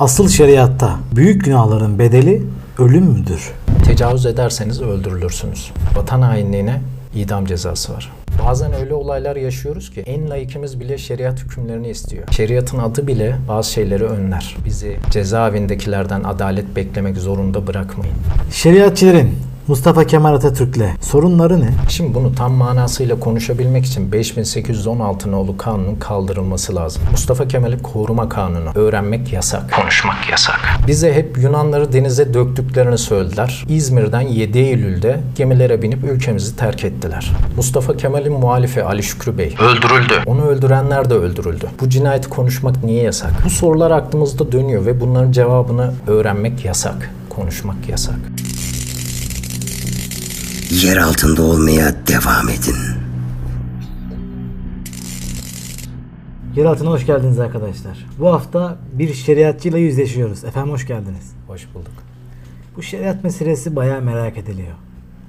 Asıl şeriatta büyük günahların bedeli ölüm müdür? Tecavüz ederseniz öldürülürsünüz. Vatan hainliğine idam cezası var. Bazen öyle olaylar yaşıyoruz ki en layıkımız bile şeriat hükümlerini istiyor. Şeriatın adı bile bazı şeyleri önler. Bizi cezaevindekilerden adalet beklemek zorunda bırakmayın. Şeriatçilerin Mustafa Kemal Atatürk'le sorunları ne? Şimdi bunu tam manasıyla konuşabilmek için 5816 nolu kanunun kaldırılması lazım. Mustafa Kemal'i koruma kanunu. Öğrenmek yasak. Konuşmak yasak. Bize hep Yunanları denize döktüklerini söylediler. İzmir'den 7 Eylül'de gemilere binip ülkemizi terk ettiler. Mustafa Kemal'in muhalifi Ali Şükrü Bey öldürüldü. Onu öldürenler de öldürüldü. Bu cinayeti konuşmak niye yasak? Bu sorular aklımızda dönüyor ve bunların cevabını öğrenmek yasak. Konuşmak yasak. Yer altında olmaya devam edin. Yer altına hoş geldiniz arkadaşlar. Bu hafta bir şeriatçıyla yüzleşiyoruz. Efendim hoş geldiniz. Hoş bulduk. Bu şeriat meselesi bayağı merak ediliyor.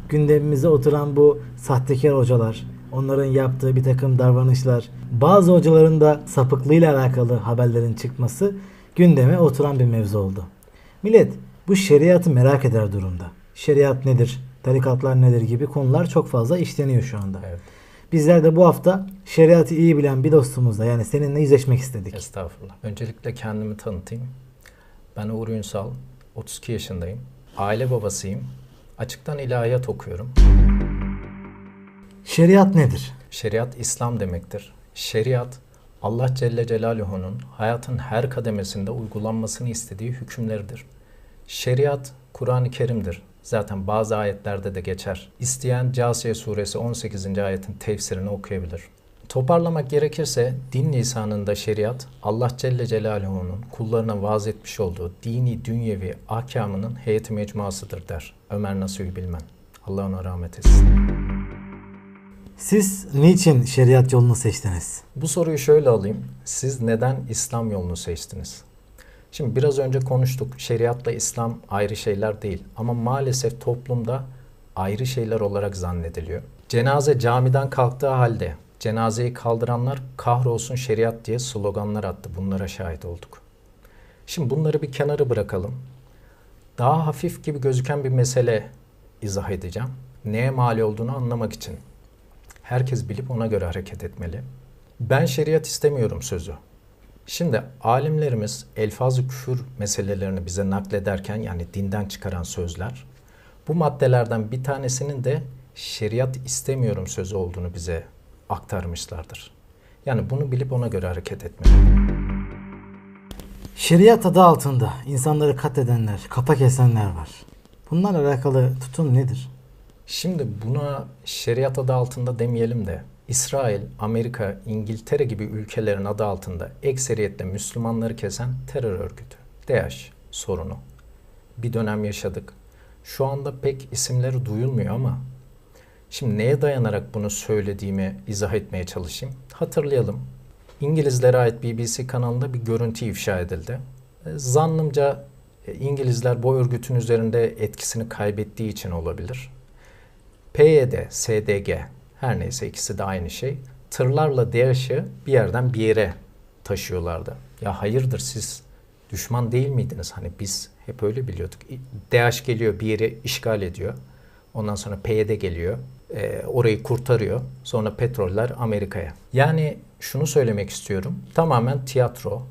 Gündemimize oturan bu sahtekar hocalar, onların yaptığı bir takım davranışlar, bazı hocaların da sapıklığıyla alakalı haberlerin çıkması gündeme oturan bir mevzu oldu. Millet bu şeriatı merak eder durumda. Şeriat nedir? Tarikatlar nedir gibi konular çok fazla işleniyor şu anda. Evet. Bizler de bu hafta şeriatı iyi bilen bir dostumuzla yani seninle yüzleşmek istedik. Estağfurullah. Öncelikle kendimi tanıtayım. Ben Uğur Ünsal, 32 yaşındayım. Aile babasıyım. Açıktan ilahiyat okuyorum. Şeriat nedir? Şeriat İslam demektir. Şeriat Allah Celle Celaluhu'nun hayatın her kademesinde uygulanmasını istediği hükümleridir. Şeriat Kur'an-ı Kerim'dir. Zaten bazı ayetlerde de geçer. İsteyen Câsiye suresi 18. ayetin tefsirini okuyabilir. Toparlamak gerekirse din lisanında şeriat Allah Celle Celaluhu'nun kullarına vaaz etmiş olduğu dini dünyevi ahkamının heyeti mecmuasıdır der Ömer Nasuhi Bilmen. Allah ona rahmet etsin. Siz niçin şeriat yolunu seçtiniz? Bu soruyu şöyle alayım. Siz neden İslam yolunu seçtiniz? Şimdi biraz önce konuştuk. Şeriatla İslam ayrı şeyler değil. Ama maalesef toplumda ayrı şeyler olarak zannediliyor. Cenaze camiden kalktığı halde cenazeyi kaldıranlar kahrolsun şeriat diye sloganlar attı. Bunlara şahit olduk. Şimdi bunları bir kenara bırakalım. Daha hafif gibi gözüken bir mesele izah edeceğim. Neye mal olduğunu anlamak için. Herkes bilip ona göre hareket etmeli. Ben şeriat istemiyorum sözü. Şimdi alimlerimiz elfaz-ı küfür meselelerini bize naklederken yani dinden çıkaran sözler bu maddelerden bir tanesinin de şeriat istemiyorum sözü olduğunu bize aktarmışlardır. Yani bunu bilip ona göre hareket etmeli. Şeriat adı altında insanları katledenler, kafa kesenler var. Bunlarla alakalı tutum nedir? Şimdi buna şeriat adı altında demeyelim de İsrail, Amerika, İngiltere gibi ülkelerin adı altında ekseriyetle Müslümanları kesen terör örgütü. DAEŞ sorunu. Bir dönem yaşadık. Şu anda pek isimleri duyulmuyor ama şimdi neye dayanarak bunu söylediğimi izah etmeye çalışayım. Hatırlayalım. İngilizlere ait BBC kanalında bir görüntü ifşa edildi. E, Zannımca e, İngilizler bu örgütün üzerinde etkisini kaybettiği için olabilir. PYD, SDG her neyse ikisi de aynı şey. Tırlarla DAEŞ'ı bir yerden bir yere taşıyorlardı. Ya hayırdır siz düşman değil miydiniz? Hani biz hep öyle biliyorduk. DAEŞ geliyor bir yeri işgal ediyor. Ondan sonra PYD geliyor. e, orayı kurtarıyor. Sonra petroller Amerika'ya. Yani şunu söylemek istiyorum. Tamamen tiyatro.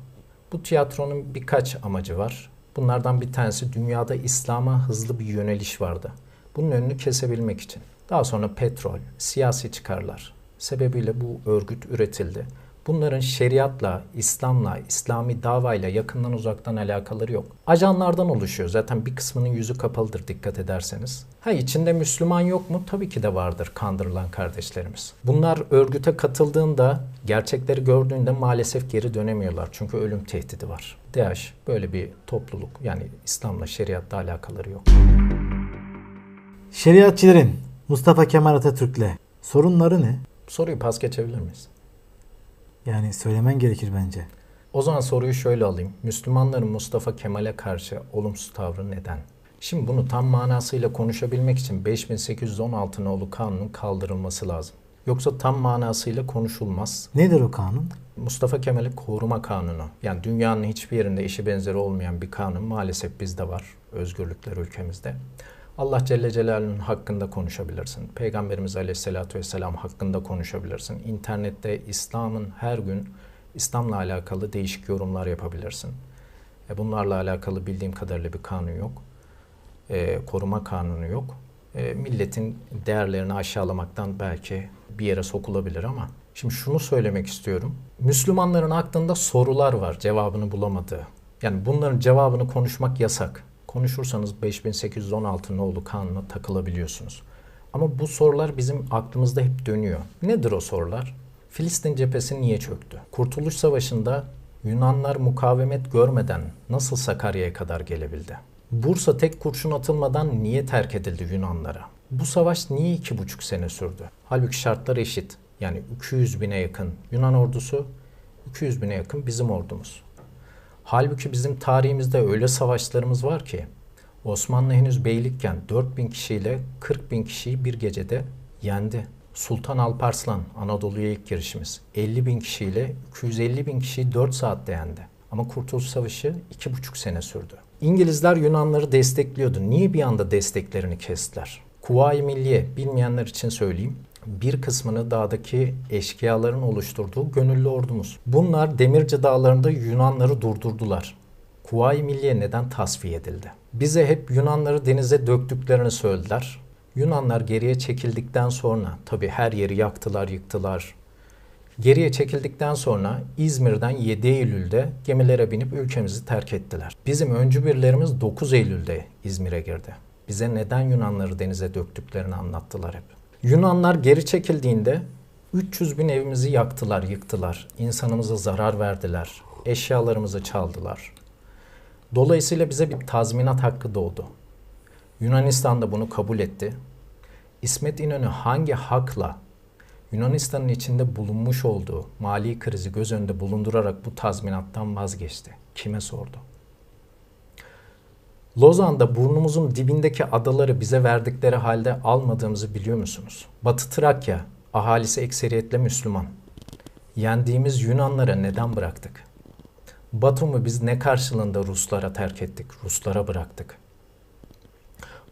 Bu tiyatronun birkaç amacı var. Bunlardan bir tanesi dünyada İslam'a hızlı bir yöneliş vardı. Bunun önünü kesebilmek için. Daha sonra petrol, siyasi çıkarlar sebebiyle bu örgüt üretildi. Bunların şeriatla, İslam'la, İslami davayla yakından uzaktan alakaları yok. Ajanlardan oluşuyor. Zaten bir kısmının yüzü kapalıdır dikkat ederseniz. Ha içinde Müslüman yok mu? Tabii ki de vardır kandırılan kardeşlerimiz. Bunlar örgüte katıldığında, gerçekleri gördüğünde maalesef geri dönemiyorlar. Çünkü ölüm tehdidi var. DAEŞ böyle bir topluluk. Yani İslam'la, şeriatla alakaları yok. Şeriatçilerin Mustafa Kemal Atatürk'le sorunları ne? Soruyu pas geçebilir miyiz? Yani söylemen gerekir bence. O zaman soruyu şöyle alayım. Müslümanların Mustafa Kemal'e karşı olumsuz tavrı neden? Şimdi bunu tam manasıyla konuşabilmek için 5816 nolu kanunun kaldırılması lazım. Yoksa tam manasıyla konuşulmaz. Nedir o kanun? Mustafa Kemal'in koruma kanunu. Yani dünyanın hiçbir yerinde eşi benzeri olmayan bir kanun maalesef bizde var. Özgürlükler ülkemizde. Allah Celle Celaluhu'nun hakkında konuşabilirsin. Peygamberimiz Aleyhisselatü Vesselam hakkında konuşabilirsin. İnternette İslam'ın her gün İslam'la alakalı değişik yorumlar yapabilirsin. E bunlarla alakalı bildiğim kadarıyla bir kanun yok. E, koruma kanunu yok. E, milletin değerlerini aşağılamaktan belki bir yere sokulabilir ama şimdi şunu söylemek istiyorum. Müslümanların aklında sorular var cevabını bulamadığı. Yani bunların cevabını konuşmak yasak. Konuşursanız 5816 nolu kanuna takılabiliyorsunuz. Ama bu sorular bizim aklımızda hep dönüyor. Nedir o sorular? Filistin cephesi niye çöktü? Kurtuluş Savaşı'nda Yunanlar mukavemet görmeden nasıl Sakarya'ya kadar gelebildi? Bursa tek kurşun atılmadan niye terk edildi Yunanlara? Bu savaş niye iki buçuk sene sürdü? Halbuki şartlar eşit. Yani 200 bine yakın Yunan ordusu, 200 bine yakın bizim ordumuz. Halbuki bizim tarihimizde öyle savaşlarımız var ki Osmanlı henüz beylikken 4000 kişiyle 40 bin kişiyi bir gecede yendi. Sultan Alparslan Anadolu'ya ilk girişimiz 50 bin kişiyle 250 bin kişiyi 4 saatte yendi. Ama Kurtuluş Savaşı 2,5 sene sürdü. İngilizler Yunanları destekliyordu. Niye bir anda desteklerini kestiler? Kuvayi Milliye bilmeyenler için söyleyeyim. Bir kısmını dağdaki eşkıyaların oluşturduğu gönüllü ordumuz. Bunlar Demirci Dağları'nda Yunanları durdurdular. Kuvayi Milliye neden tasfiye edildi? Bize hep Yunanları denize döktüklerini söylediler. Yunanlar geriye çekildikten sonra tabi her yeri yaktılar, yıktılar. Geriye çekildikten sonra İzmir'den 7 Eylül'de gemilere binip ülkemizi terk ettiler. Bizim öncü birlerimiz 9 Eylül'de İzmir'e girdi. Bize neden Yunanları denize döktüklerini anlattılar hep. Yunanlar geri çekildiğinde 300 bin evimizi yaktılar, yıktılar. İnsanımıza zarar verdiler. Eşyalarımızı çaldılar. Dolayısıyla bize bir tazminat hakkı doğdu. Yunanistan da bunu kabul etti. İsmet İnönü hangi hakla Yunanistan'ın içinde bulunmuş olduğu mali krizi göz önünde bulundurarak bu tazminattan vazgeçti? Kime sordu? Lozan'da burnumuzun dibindeki adaları bize verdikleri halde almadığımızı biliyor musunuz? Batı Trakya ahalisi ekseriyetle Müslüman. Yendiğimiz Yunanlara neden bıraktık? Batum'u biz ne karşılığında Ruslara terk ettik, Ruslara bıraktık?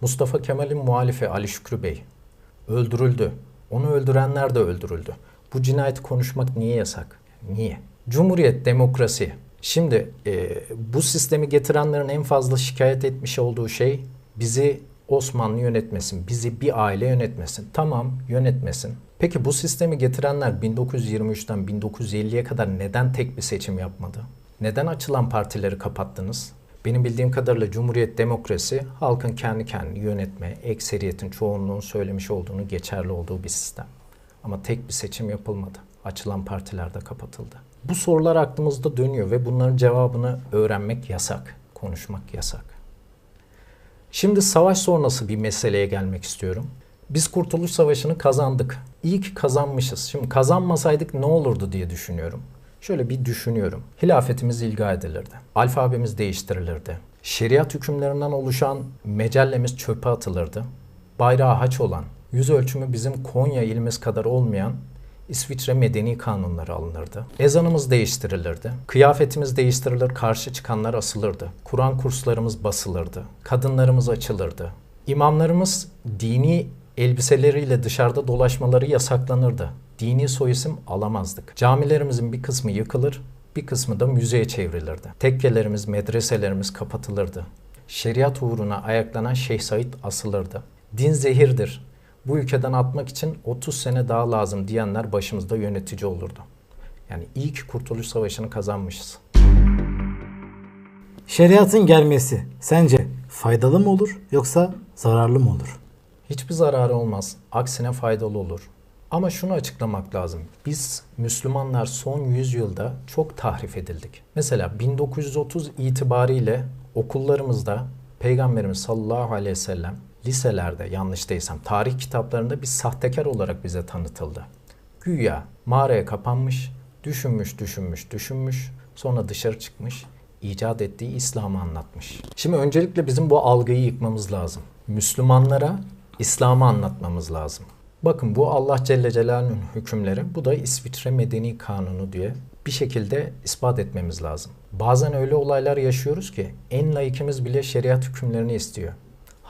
Mustafa Kemal'in muhalifi Ali Şükrü Bey öldürüldü. Onu öldürenler de öldürüldü. Bu cinayeti konuşmak niye yasak? Niye? Cumhuriyet, demokrasi. Şimdi e, bu sistemi getirenlerin en fazla şikayet etmiş olduğu şey bizi Osmanlı yönetmesin, bizi bir aile yönetmesin. Tamam yönetmesin. Peki bu sistemi getirenler 1923'ten 1950'ye kadar neden tek bir seçim yapmadı? Neden açılan partileri kapattınız? Benim bildiğim kadarıyla Cumhuriyet demokrasi halkın kendi kendini yönetme, ekseriyetin çoğunluğun söylemiş olduğunu geçerli olduğu bir sistem. Ama tek bir seçim yapılmadı. Açılan partiler de kapatıldı. Bu sorular aklımızda dönüyor ve bunların cevabını öğrenmek yasak, konuşmak yasak. Şimdi savaş sonrası bir meseleye gelmek istiyorum. Biz Kurtuluş Savaşı'nı kazandık. İyi ki kazanmışız. Şimdi kazanmasaydık ne olurdu diye düşünüyorum. Şöyle bir düşünüyorum. Hilafetimiz ilga edilirdi. Alfabemiz değiştirilirdi. Şeriat hükümlerinden oluşan mecellemiz çöpe atılırdı. Bayrağı haç olan, yüz ölçümü bizim Konya ilimiz kadar olmayan İsviçre medeni kanunları alınırdı. Ezanımız değiştirilirdi. Kıyafetimiz değiştirilir, karşı çıkanlar asılırdı. Kur'an kurslarımız basılırdı. Kadınlarımız açılırdı. İmamlarımız dini elbiseleriyle dışarıda dolaşmaları yasaklanırdı. Dini soyisim alamazdık. Camilerimizin bir kısmı yıkılır, bir kısmı da müzeye çevrilirdi. Tekkelerimiz, medreselerimiz kapatılırdı. Şeriat uğruna ayaklanan Şeyh Said asılırdı. Din zehirdir. Bu ülkeden atmak için 30 sene daha lazım diyenler başımızda yönetici olurdu. Yani iyi ki Kurtuluş Savaşı'nı kazanmışız. Şeriatın gelmesi sence faydalı mı olur yoksa zararlı mı olur? Hiçbir zararı olmaz. Aksine faydalı olur. Ama şunu açıklamak lazım. Biz Müslümanlar son yüzyılda çok tahrif edildik. Mesela 1930 itibariyle okullarımızda Peygamberimiz sallallahu aleyhi ve sellem liselerde yanlış değilsem tarih kitaplarında bir sahtekar olarak bize tanıtıldı. Güya mağaraya kapanmış, düşünmüş, düşünmüş, düşünmüş, sonra dışarı çıkmış, icat ettiği İslam'ı anlatmış. Şimdi öncelikle bizim bu algıyı yıkmamız lazım. Müslümanlara İslam'ı anlatmamız lazım. Bakın bu Allah Celle Celaluhu'nun hükümleri, bu da İsviçre Medeni Kanunu diye bir şekilde ispat etmemiz lazım. Bazen öyle olaylar yaşıyoruz ki en layıkımız bile şeriat hükümlerini istiyor.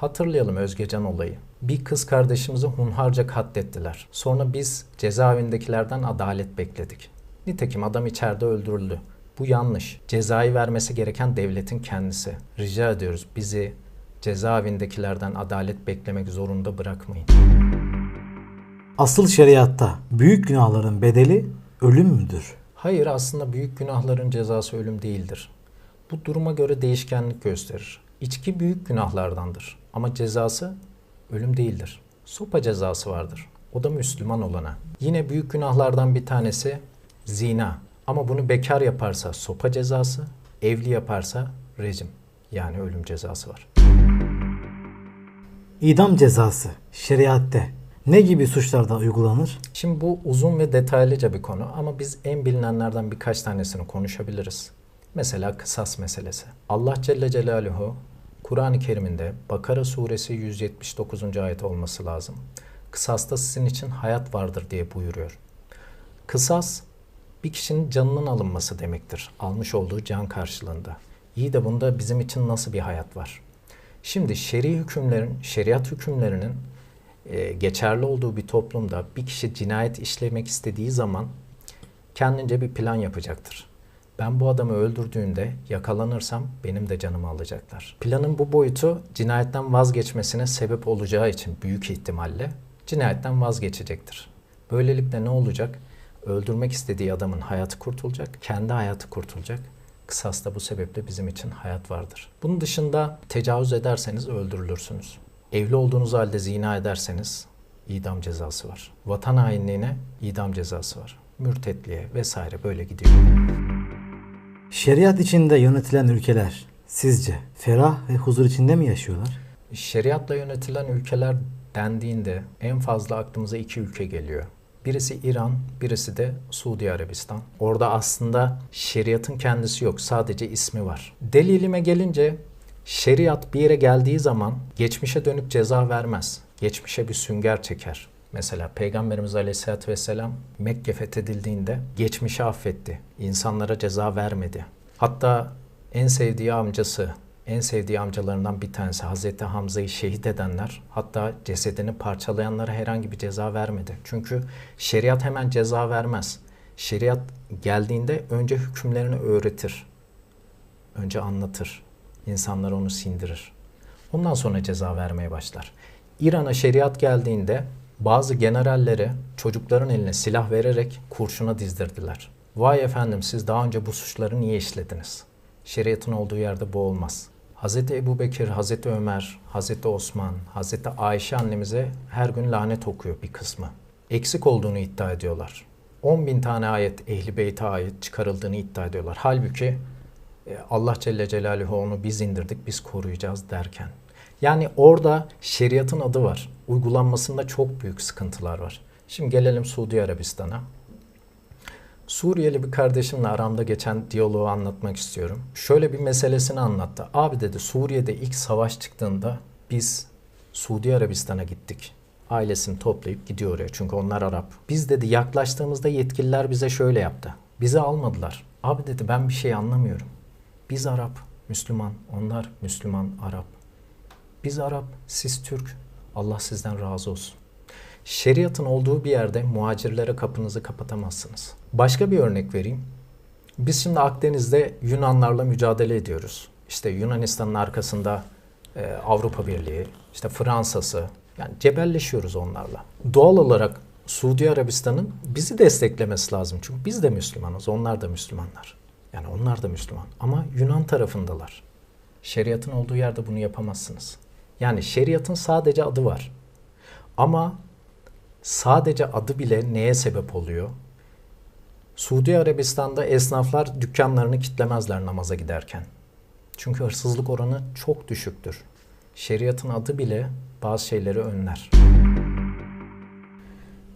Hatırlayalım Özgecan olayı. Bir kız kardeşimizi hunharca katlettiler. Sonra biz cezaevindekilerden adalet bekledik. Nitekim adam içeride öldürüldü. Bu yanlış. Cezayı vermesi gereken devletin kendisi. Rica ediyoruz bizi cezaevindekilerden adalet beklemek zorunda bırakmayın. Asıl şeriatta büyük günahların bedeli ölüm müdür? Hayır aslında büyük günahların cezası ölüm değildir. Bu duruma göre değişkenlik gösterir. İçki büyük günahlardandır ama cezası ölüm değildir. Sopa cezası vardır. O da Müslüman olana. Yine büyük günahlardan bir tanesi zina. Ama bunu bekar yaparsa sopa cezası, evli yaparsa rejim yani ölüm cezası var. İdam cezası şeriatte ne gibi suçlarda uygulanır? Şimdi bu uzun ve detaylıca bir konu ama biz en bilinenlerden birkaç tanesini konuşabiliriz. Mesela kısas meselesi. Allah Celle Celaluhu Kur'an-ı Kerim'inde Bakara suresi 179. ayet olması lazım. Kısasta sizin için hayat vardır diye buyuruyor. Kısas bir kişinin canının alınması demektir. Almış olduğu can karşılığında. İyi de bunda bizim için nasıl bir hayat var? Şimdi şer'i hükümlerin, şeriat hükümlerinin e, geçerli olduğu bir toplumda bir kişi cinayet işlemek istediği zaman kendince bir plan yapacaktır. Ben bu adamı öldürdüğünde yakalanırsam benim de canımı alacaklar. Planın bu boyutu cinayetten vazgeçmesine sebep olacağı için büyük ihtimalle cinayetten vazgeçecektir. Böylelikle ne olacak? Öldürmek istediği adamın hayatı kurtulacak, kendi hayatı kurtulacak. Kısas da bu sebeple bizim için hayat vardır. Bunun dışında tecavüz ederseniz öldürülürsünüz. Evli olduğunuz halde zina ederseniz idam cezası var. Vatan hainliğine idam cezası var. Mürtetliğe vesaire böyle gidiyor. Şeriat içinde yönetilen ülkeler sizce ferah ve huzur içinde mi yaşıyorlar? Şeriatla yönetilen ülkeler dendiğinde en fazla aklımıza iki ülke geliyor. Birisi İran, birisi de Suudi Arabistan. Orada aslında şeriatın kendisi yok, sadece ismi var. Delilime gelince şeriat bir yere geldiği zaman geçmişe dönüp ceza vermez. Geçmişe bir sünger çeker. Mesela Peygamberimiz Aleyhisselatü Vesselam Mekke fethedildiğinde geçmişi affetti. İnsanlara ceza vermedi. Hatta en sevdiği amcası, en sevdiği amcalarından bir tanesi Hazreti Hamza'yı şehit edenler hatta cesedini parçalayanlara herhangi bir ceza vermedi. Çünkü şeriat hemen ceza vermez. Şeriat geldiğinde önce hükümlerini öğretir. Önce anlatır. İnsanlar onu sindirir. Ondan sonra ceza vermeye başlar. İran'a şeriat geldiğinde bazı generalleri çocukların eline silah vererek kurşuna dizdirdiler. Vay efendim siz daha önce bu suçları niye işlediniz? Şeriatın olduğu yerde bu olmaz. Hz. Ebu Bekir, Hz. Ömer, Hz. Osman, Hz. Ayşe annemize her gün lanet okuyor bir kısmı. Eksik olduğunu iddia ediyorlar. 10 bin tane ayet Ehli Beyt'e ait çıkarıldığını iddia ediyorlar. Halbuki e, Allah Celle Celaluhu onu biz indirdik, biz koruyacağız derken. Yani orada şeriatın adı var. Uygulanmasında çok büyük sıkıntılar var. Şimdi gelelim Suudi Arabistan'a. Suriyeli bir kardeşimle aramda geçen diyaloğu anlatmak istiyorum. Şöyle bir meselesini anlattı. Abi dedi Suriye'de ilk savaş çıktığında biz Suudi Arabistan'a gittik. Ailesini toplayıp gidiyor oraya çünkü onlar Arap. Biz dedi yaklaştığımızda yetkililer bize şöyle yaptı. Bizi almadılar. Abi dedi ben bir şey anlamıyorum. Biz Arap, Müslüman, onlar Müslüman, Arap. Biz Arap, siz Türk. Allah sizden razı olsun. Şeriatın olduğu bir yerde muhacirlere kapınızı kapatamazsınız. Başka bir örnek vereyim. Biz şimdi Akdeniz'de Yunanlarla mücadele ediyoruz. İşte Yunanistan'ın arkasında e, Avrupa Birliği, işte Fransa'sı, yani cebelleşiyoruz onlarla. Doğal olarak Suudi Arabistan'ın bizi desteklemesi lazım. Çünkü biz de Müslümanız, onlar da Müslümanlar. Yani onlar da Müslüman ama Yunan tarafındalar. Şeriatın olduğu yerde bunu yapamazsınız. Yani şeriatın sadece adı var. Ama sadece adı bile neye sebep oluyor? Suudi Arabistan'da esnaflar dükkanlarını kitlemezler namaza giderken. Çünkü hırsızlık oranı çok düşüktür. Şeriatın adı bile bazı şeyleri önler.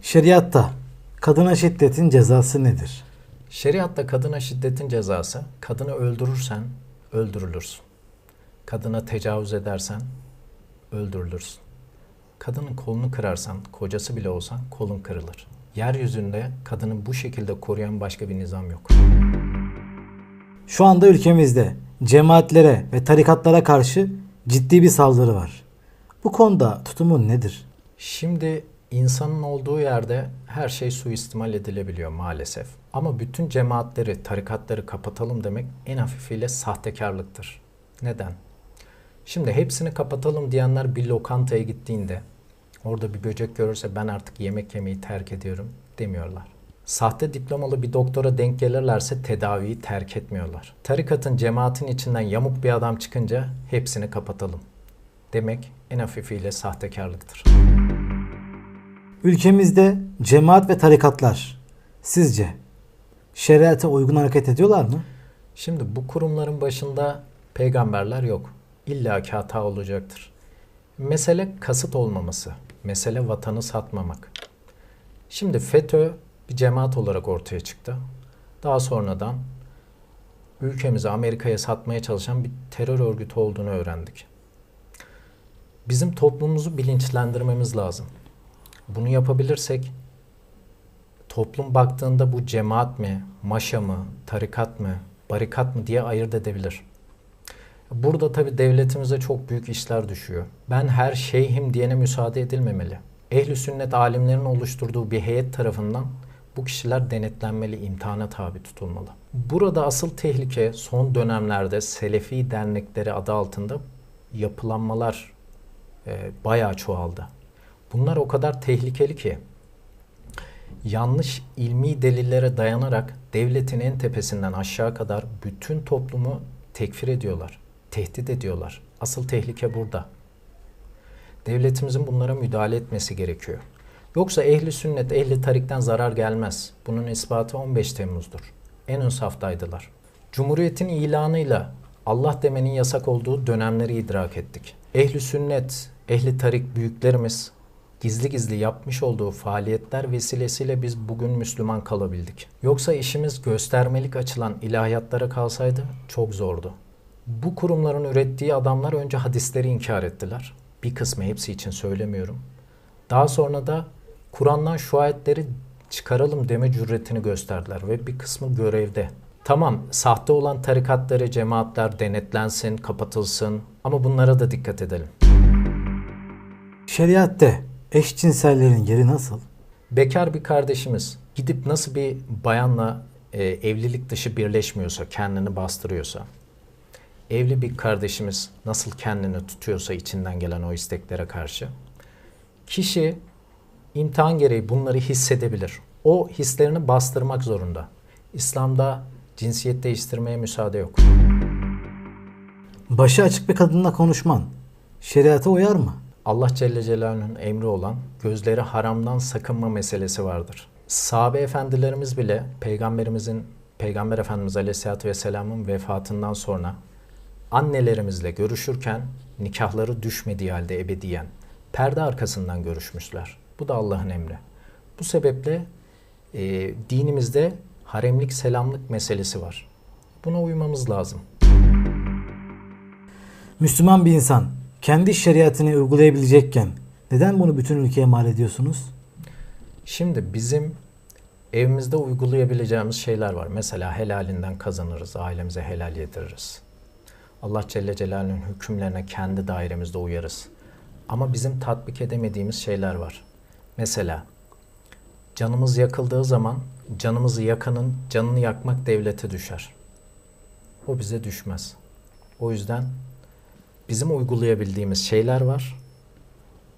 Şeriatta kadına şiddetin cezası nedir? Şeriatta kadına şiddetin cezası, kadını öldürürsen öldürülürsün. Kadına tecavüz edersen öldürülürsün. Kadının kolunu kırarsan, kocası bile olsan kolun kırılır. Yeryüzünde kadını bu şekilde koruyan başka bir nizam yok. Şu anda ülkemizde cemaatlere ve tarikatlara karşı ciddi bir saldırı var. Bu konuda tutumun nedir? Şimdi insanın olduğu yerde her şey suistimal edilebiliyor maalesef. Ama bütün cemaatleri, tarikatları kapatalım demek en hafifiyle sahtekarlıktır. Neden? Şimdi hepsini kapatalım diyenler bir lokantaya gittiğinde orada bir böcek görürse ben artık yemek yemeyi terk ediyorum demiyorlar. Sahte diplomalı bir doktora denk gelirlerse tedaviyi terk etmiyorlar. Tarikatın, cemaatin içinden yamuk bir adam çıkınca hepsini kapatalım demek en hafifiyle sahtekarlıktır. Ülkemizde cemaat ve tarikatlar sizce şeriata uygun hareket ediyorlar mı? Şimdi bu kurumların başında peygamberler yok. İlla ki hata olacaktır. Mesele kasıt olmaması. Mesele vatanı satmamak. Şimdi FETÖ bir cemaat olarak ortaya çıktı. Daha sonradan ülkemizi Amerika'ya satmaya çalışan bir terör örgütü olduğunu öğrendik. Bizim toplumumuzu bilinçlendirmemiz lazım. Bunu yapabilirsek toplum baktığında bu cemaat mi, maşa mı, tarikat mı, barikat mı diye ayırt edebilir. Burada tabi devletimize çok büyük işler düşüyor. Ben her şeyhim diyene müsaade edilmemeli. Ehli sünnet alimlerinin oluşturduğu bir heyet tarafından bu kişiler denetlenmeli, imtihana tabi tutulmalı. Burada asıl tehlike son dönemlerde Selefi dernekleri adı altında yapılanmalar e, bayağı çoğaldı. Bunlar o kadar tehlikeli ki yanlış ilmi delillere dayanarak devletin en tepesinden aşağı kadar bütün toplumu tekfir ediyorlar, tehdit ediyorlar. Asıl tehlike burada. Devletimizin bunlara müdahale etmesi gerekiyor. Yoksa ehli sünnet, ehli tarikten zarar gelmez. Bunun ispatı 15 Temmuz'dur. En ön saftaydılar. Cumhuriyetin ilanıyla Allah demenin yasak olduğu dönemleri idrak ettik. Ehli sünnet, ehli tarik büyüklerimiz gizli gizli yapmış olduğu faaliyetler vesilesiyle biz bugün Müslüman kalabildik. Yoksa işimiz göstermelik açılan ilahiyatlara kalsaydı çok zordu. Bu kurumların ürettiği adamlar önce hadisleri inkar ettiler. Bir kısmı hepsi için söylemiyorum. Daha sonra da Kur'an'dan şu ayetleri çıkaralım deme cüretini gösterdiler ve bir kısmı görevde. Tamam sahte olan tarikatları, cemaatler denetlensin, kapatılsın ama bunlara da dikkat edelim. Şeriatte eşcinsellerin yeri nasıl? Bekar bir kardeşimiz gidip nasıl bir bayanla e, evlilik dışı birleşmiyorsa, kendini bastırıyorsa, evli bir kardeşimiz nasıl kendini tutuyorsa içinden gelen o isteklere karşı, kişi imtihan gereği bunları hissedebilir. O hislerini bastırmak zorunda. İslam'da cinsiyet değiştirmeye müsaade yok. Başı açık bir kadınla konuşman şeriata uyar mı? Allah Celle Celaluhu'nun emri olan gözleri haramdan sakınma meselesi vardır. Sahabe efendilerimiz bile peygamberimizin Peygamber Efendimiz Aleyhisselatü Vesselam'ın vefatından sonra annelerimizle görüşürken nikahları düşmediği halde ebediyen perde arkasından görüşmüşler. Bu da Allah'ın emri. Bu sebeple e, dinimizde haremlik selamlık meselesi var. Buna uymamız lazım. Müslüman bir insan kendi şeriatını uygulayabilecekken neden bunu bütün ülkeye mal ediyorsunuz? Şimdi bizim evimizde uygulayabileceğimiz şeyler var. Mesela helalinden kazanırız, ailemize helal yediririz. Allah Celle Celaluhu'nun hükümlerine kendi dairemizde uyarız. Ama bizim tatbik edemediğimiz şeyler var. Mesela canımız yakıldığı zaman canımızı yakanın canını yakmak devlete düşer. O bize düşmez. O yüzden bizim uygulayabildiğimiz şeyler var.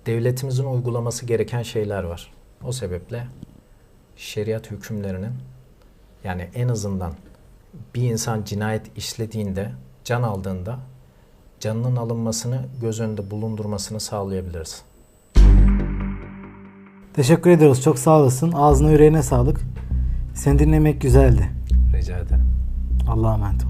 Devletimizin uygulaması gereken şeyler var. O sebeple şeriat hükümlerinin yani en azından bir insan cinayet işlediğinde, can aldığında canının alınmasını göz önünde bulundurmasını sağlayabiliriz. Teşekkür ediyoruz. Çok sağ olasın. Ağzına yüreğine sağlık. Seni dinlemek güzeldi. Rica ederim. Allah'a emanet ol.